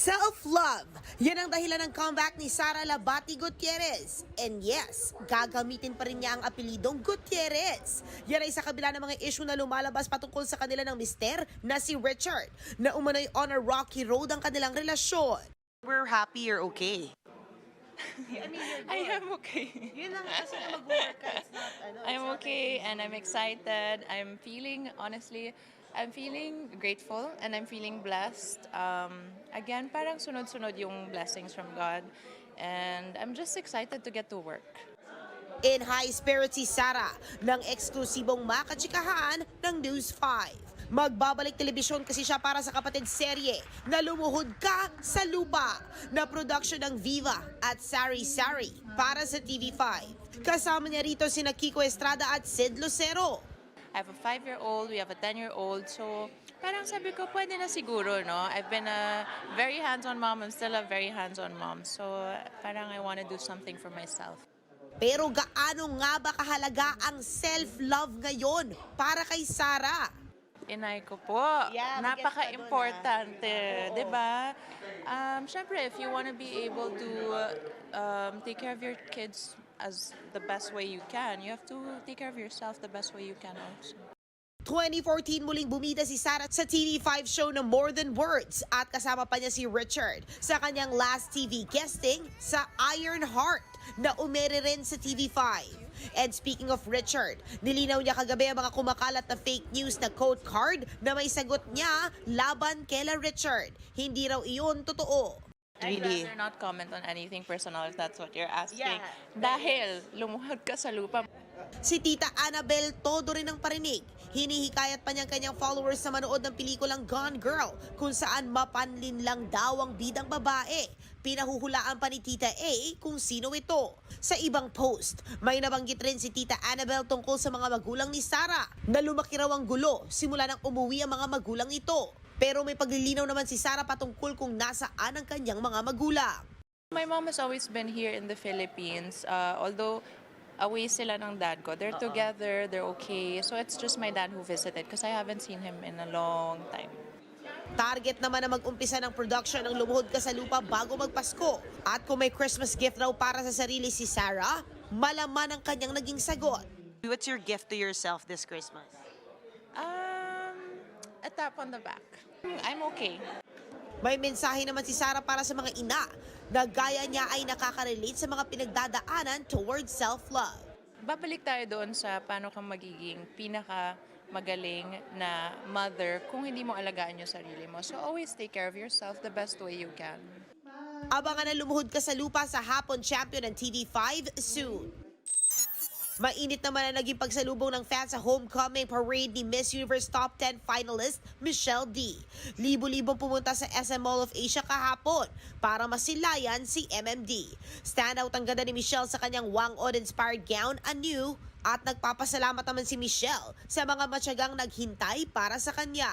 Self-love. Yan ang dahilan ng comeback ni Sara Labati Gutierrez. And yes, gagamitin pa rin niya ang apelidong Gutierrez. Yan ay sa kabila ng mga issue na lumalabas patungkol sa kanila ng mister na si Richard, na umano'y on a rocky road ang kanilang relasyon. We're happy you're okay. I am okay. Yun lang kasi na mag-work ka. It's not, ano, I'm okay and I'm excited. I'm feeling, honestly, I'm feeling grateful and I'm feeling blessed. Um, again, parang sunod-sunod yung blessings from God. And I'm just excited to get to work. In high spirits si Sara ng eksklusibong makachikahan ng News 5. Magbabalik telebisyon kasi siya para sa kapatid serye na Lumuhod Ka sa Lupa na production ng Viva at Sari Sari para sa TV5. Kasama niya rito sina Kiko Estrada at Sid Lucero. I have a five-year-old, we have a ten-year-old, so parang sabi ko, pwede na siguro, no? I've been a very hands-on mom, I'm still a very hands-on mom. So parang I want to do something for myself. Pero gaano nga ba kahalaga ang self-love ngayon para kay Sara? Inay ko po. Yeah, mag-gets ka Napaka-importante, di ba? Um, Siyempre, if you want to be able to um, take care of your kids as the best way you can, you have to take care of yourself the best way you can also. 2014 muling bumida si Sarah sa TV5 show na More Than Words at kasama pa niya si Richard sa kanyang last TV guesting sa Iron Heart na umere rin sa TV5. And speaking of Richard, nilinaw niya kagabi ang mga kumakalat na fake news na code card na may sagot niya laban kela Richard. Hindi raw iyon totoo. I'd Really? rather not comment on anything personal if that's what you're asking. Yeah. Dahil lumuhod ka sa lupa. Si Tita Annabel todo rin ang parinig. Hinihikayat pa niyang kanyang followers na manood ng pelikulang Gone Girl kung saan mapanlin lang daw ang bidang babae. Pinahuhulaan pa ni Tita A kung sino ito. Sa ibang post, may nabanggit rin si Tita Annabel tungkol sa mga magulang ni Sarah na lumaki raw ang gulo simula nang umuwi ang mga magulang ito. Pero may paglilinaw naman si Sarah patungkol kung nasaan ang kanyang mga magulang. My mom has always been here in the Philippines. Uh, although away sila ng dad ko. They're together, they're okay. So it's just my dad who visited because I haven't seen him in a long time. Target naman na mag-umpisa ng production ng Lumuhod Ka sa Lupa bago magpasko. At kung may Christmas gift raw para sa sarili si Sarah, malaman ang kanyang naging sagot. What's your gift to yourself this Christmas? Um, a tap on the back. I'm okay. May mensahe naman si Sarah para sa mga ina na gaya niya ay nakaka-relate sa mga pinagdadaanan towards self-love. Babalik tayo doon sa paano ka magiging pinaka magaling na mother kung hindi mo alagaan yung sarili mo. So always take care of yourself the best way you can. Abangan na lumuhod ka sa lupa sa Hapon Champion ng TV5 soon. Mainit naman ang naging pagsalubong ng fans sa homecoming parade ni Miss Universe Top 10 finalist Michelle D. Libo-libong pumunta sa SM Mall of Asia kahapon para masilayan si MMD. Standout ang ganda ni Michelle sa kanyang Wang Od-inspired gown, anew, at nagpapasalamat naman si Michelle sa mga matyagang naghintay para sa kanya.